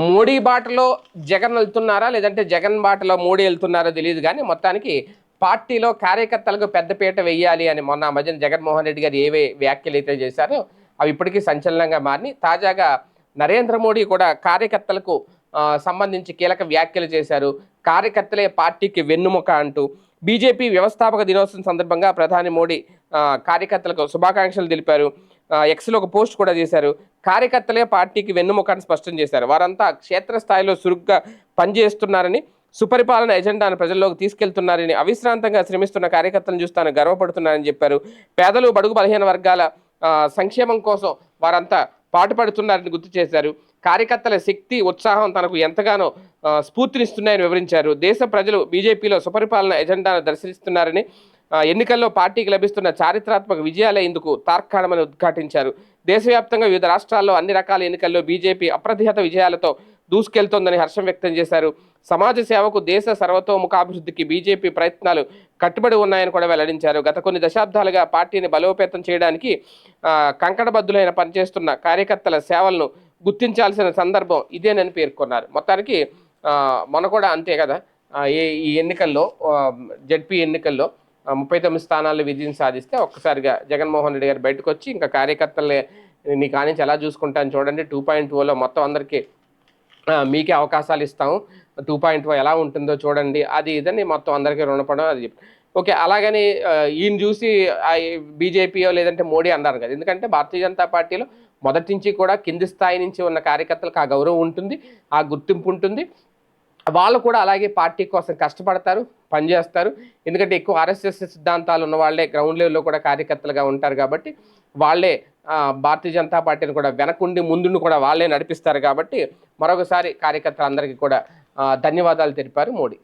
మోడీ బాటలో జగన్ వెళ్తున్నారా? లేదంటే జగన్ బాటలో మోడీ వెళ్తున్నారో తెలియదు కానీ మొత్తానికి పార్టీలో కార్యకర్తలకు పెద్దపీట వెయ్యాలి అని మొన్న మధ్యన జగన్మోహన్ రెడ్డి గారు ఏవే వ్యాఖ్యలు అయితే చేశారో అవి ఇప్పటికీ సంచలనంగా మారి తాజాగా నరేంద్ర మోడీ కూడా కార్యకర్తలకు సంబంధించి కీలక వ్యాఖ్యలు చేశారు. కార్యకర్తలే పార్టీకి వెన్నుముక అంటూ బీజేపీ వ్యవస్థాపక దినోత్సవం సందర్భంగా ప్రధాని మోడీ కార్యకర్తలకు శుభాకాంక్షలు తెలిపారు. ఎక్స్లో ఒక పోస్ట్ కూడా చేశారు. కార్యకర్తలే పార్టీకి వెన్నుముఖాన్ని స్పష్టం చేశారు. వారంతా క్షేత్రస్థాయిలో చురుగ్గా పనిచేస్తున్నారని సుపరిపాలన ఎజెండాను ప్రజల్లోకి తీసుకెళ్తున్నారని అవిశ్రాంతంగా శ్రమిస్తున్న కార్యకర్తలను చూస్తాను గర్వపడుతున్నారని చెప్పారు. పేదలు బడుగు బలహీన వర్గాల సంక్షేమం కోసం వారంతా పాటుపడుతున్నారని గుర్తు చేశారు. కార్యకర్తల శక్తి ఉత్సాహం తనకు ఎంతగానో స్ఫూర్తినిస్తున్నాయని వివరించారు. దేశ ప్రజలు బీజేపీలో సుపరిపాలన ఎజెండాను దర్శిస్తున్నారని ఎన్నికల్లో పార్టీకి లభిస్తున్న చారిత్రాత్మక విజయాలే ఇందుకు తార్కాణమని ఉద్ఘాటించారు. దేశవ్యాప్తంగా వివిధ రాష్ట్రాల్లో అన్ని రకాల ఎన్నికల్లో బీజేపీ అప్రతిహత విజయాలతో దూసుకెళ్తోందని హర్షం వ్యక్తం చేశారు. సమాజ సేవకు దేశ సర్వతోముఖాభివృద్ధికి బీజేపీ ప్రయత్నాలు కట్టుబడి ఉన్నాయని కూడా వెల్లడించారు. గత కొన్ని దశాబ్దాలుగా పార్టీని బలోపేతం చేయడానికి ఆ, పనిచేస్తున్న కార్యకర్తల సేవలను గుర్తించాల్సిన సందర్భం ఇదేనని పేర్కొన్నారు. మొత్తానికి మన కూడా అంతే కదా ఈ ఎన్నికల్లో జడ్పీ ఎన్నికల్లో ముప్పై తొమ్మిది స్థానాల్లో విజయం సాధిస్తే ఒక్కసారిగా జగన్మోహన్ రెడ్డి గారు బయటకు వచ్చి ఇంకా కార్యకర్తలే నీ కానించి ఎలా చూసుకుంటాను చూడండి. టూ పాయింట్ ఓలో మొత్తం అందరికీ మీకే అవకాశాలు ఇస్తాము టూ పాయింట్ ఓ ఎలా ఉంటుందో చూడండి. అది ఇదని మొత్తం అందరికీ రుణపడడం అది ఓకే అలాగని ఈయన చూసి బీజేపీయో లేదంటే మోడీ అన్నారు కదా. ఎందుకంటే భారతీయ జనతా పార్టీలో మొదటి నుంచి కూడా కింది స్థాయి నుంచి ఉన్న కార్యకర్తలకు ఆ గౌరవం ఉంటుంది ఆ గుర్తింపు ఉంటుంది. వాళ్ళు కూడా అలాగే పార్టీ కోసం కష్టపడతారు పనిచేస్తారు. ఎందుకంటే ఎక్కువ ఆర్ఎస్ఎస్ సిద్ధాంతాలు ఉన్న వాళ్ళే గ్రౌండ్ లెవెల్లో కూడా కార్యకర్తలుగా ఉంటారు కాబట్టి వాళ్ళే భారతీయ జనతా పార్టీని కూడా వెనకుండి ముందుండి కూడా వాళ్ళే నడిపిస్తారు కాబట్టి మరొకసారి కార్యకర్తలందరికీ కూడా ధన్యవాదాలు తెలిపారు మోడీ.